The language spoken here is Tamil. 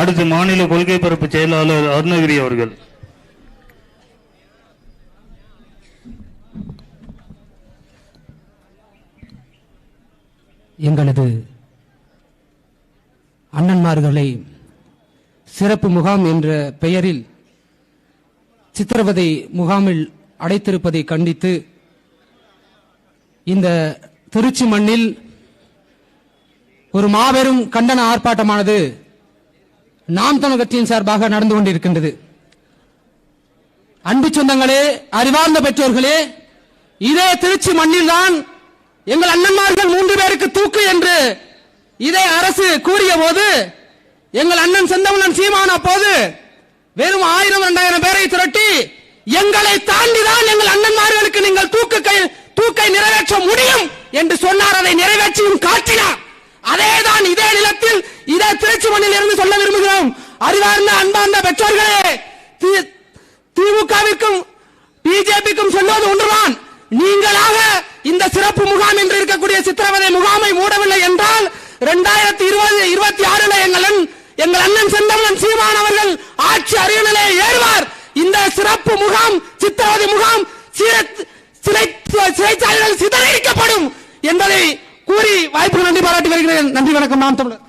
அடுத்து மாநில கொள்கை பரப்பு செயலாளர் அருணகிரி அவர்கள். எங்களது அண்ணன்மார்களை சிறப்பு முகாம் என்ற பெயரில் சித்திரவதை முகாமில் அடைத்திருப்பதை கண்டித்து இந்த திருச்சி மண்ணில் ஒரு மாபெரும் கண்டன ஆர்ப்பாட்டமானது நாம் தமிழ் கட்சியின் சார்பாக நடந்து கொண்டிருக்கின்றது. அன்பு சொந்தங்களே அறிவார்ந்த பெற்றோர்களே இதே திருச்சி மண்ணில்தான் எங்கள் அண்ணன்மார்கள் மூன்று பேருக்கு தூக்கு என்று இதே அரசு கூறிய போது எங்கள் அண்ணன் செந்தமலன் சீமான போது வெறும் ஆயிரம் இரண்டாயிரம் பேரை திரட்டி எங்களை தாண்டிதான் எங்கள் அண்ணன்மார்களுக்கு நீங்கள் தூக்கு கை தூக்கை நிறைவேற்ற முடியும் என்று சொன்னார். அதை நிறைவேற்றியும் காட்டினார். அதேதான் இதே நிலத்தில் இதை திருச்சி மண்ணில் இருந்து சொல்ல விரும்புகிறோம். அறிவார்ந்த அன்பார்ந்த பெற்றோர்களே திமுகவிற்கும் பிஜேபிக்கும் சொல்வது ஒன்றுதான். நீங்களாக இந்த சிறப்பு முகாம் என்று இருக்கக்கூடிய சித்திரவதை முகாமை மூடவில்லை என்றால் இரண்டாயிரத்தி இருபது இருபத்தி ஆறுல எங்கள் எங்கள் அண்ணன் செந்தமன் சீமான் அவர்கள் ஆட்சி அறிவுநிலை ஏறுவார். இந்த சிறப்பு முகாம் சித்திரவதை முகாம் சிறைச்சாலைகள் சிதறடிக்கப்படும் என்பதை கூறி வாய்ப்பு நன்றி பாராட்டி வருகிறேன். நன்றி வணக்கம். நாம் தமிழர்.